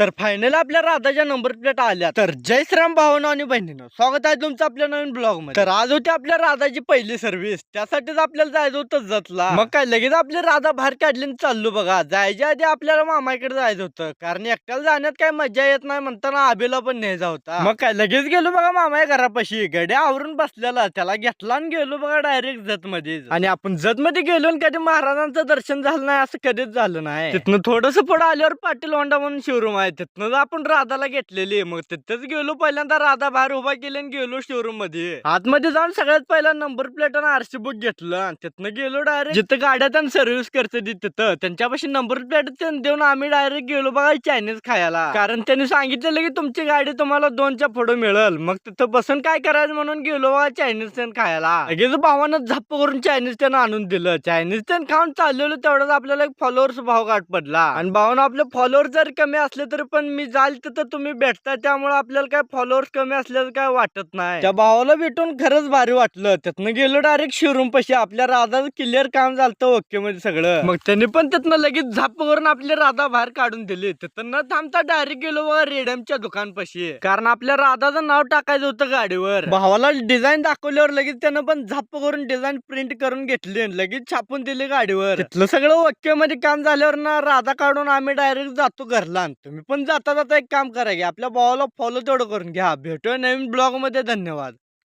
तर फायनल आपल्या राधाच्या नंबर प्लेट आल्या. तर जय श्रीराम भावना आणि बहिणीनं. स्वागत आहे तुमचं आपल्या नवीन ब्लॉगमध्ये तर आज होती आपल्या राधाची पहिली सर्व्हिस त्यासाठीच आपल्याला जायचं होतं जतला. मग काय लगेच आपली राधा बाहेर काढली आणि चाललो बघा. जायच्या आधी आपल्याला मामाकडे जायचं होतं. कारण एकट्याला जाण्यात काय मजा येत नाही म्हणताना आबीला पण न्यायचा होता. मग काय लगेच गेलो बघा मामा घरापाशी. गड्या आवरून बसलेला. त्याला घेतला आणि गेलो बघा डायरेक्ट जत मध्ये आणि आपण जत मध्ये गेलो आणि कधी महाराजांचं दर्शन झालं नाही असं कधीच झालं नाही. तिथनं थोडस पुढे आल्यावर पाटील होंडा म्हणून शोरूम आहे. तिथनं आपण राधाला घेतलेली मग तिथेच गेलो पहिल्यांदा राधा बाहेर उभा केली आणि गेलो शोरूममध्ये आतमध्ये जाऊन सगळ्यात पहिला नंबर प्लेट आणि आरसी बुक घेतलं आणि तिथनं गेलो डायरेक्ट जिथं गाड्या त्यांना सर्व्हिस करते ती तिथं. त्यांच्यापाशी नंबर प्लेट देऊन आम्ही डायरेक्ट गेलो बघा चायनीज खायला. कारण त्यांनी सांगितलेलं की तुमची गाडी तुम्हाला दोनच्या पुढे मिळेल. मग तिथं बसून काय करायचं म्हणून गेलो बघा चायनीज त्यानं खायला. लगेच भावानं झप्प करून चायनीज त्यानं आणून दिलं. चायनीज त्यानं खाऊन चाललेलो तेवढ्याच आपल्याला एक फॉलोअर्स भाव गाठ पडला आणि भावानं आपले फॉलोअर जर कमी असले तरी पण मी जाल तिथं तुम्ही भेटता त्यामुळे आपल्याला काय फॉलोअर्स कमी असल्याचं काय वाटत नाही. त्या भावाला भेटून खरंच भारी वाटलं. त्यातनं गेलो डायरेक्ट शोरूम पशी. आपल्या राधाचं क्लिअर काम झालं ओके मध्ये सगळं. मग त्यांनी पण तिथनं लगेच झाप करून आपली राधा बाहेर काढून दिली. तिथं न थांबता डायरेक्ट गेलो बघा रेडमच्या दुकानपाशी. कारण आपल्या राधाचं नाव टाकायचं होतं गाडीवर. भावाला डिझाईन दाखवल्यावर लगेच त्यानं पण झाप करून डिझाईन प्रिंट करून घेतली लगेच छापून दिली गाडीवर. तिथलं सगळं ओके मध्ये काम झाल्यावर ना राधा काढून आम्ही डायरेक्ट जातो घरला तुम्ही पण जाता जाता एक काम करा की आपल्या भावाला फॉलो तेवढं करून घ्या. भेटूया नवीन ब्लॉगमध्ये. धन्यवाद.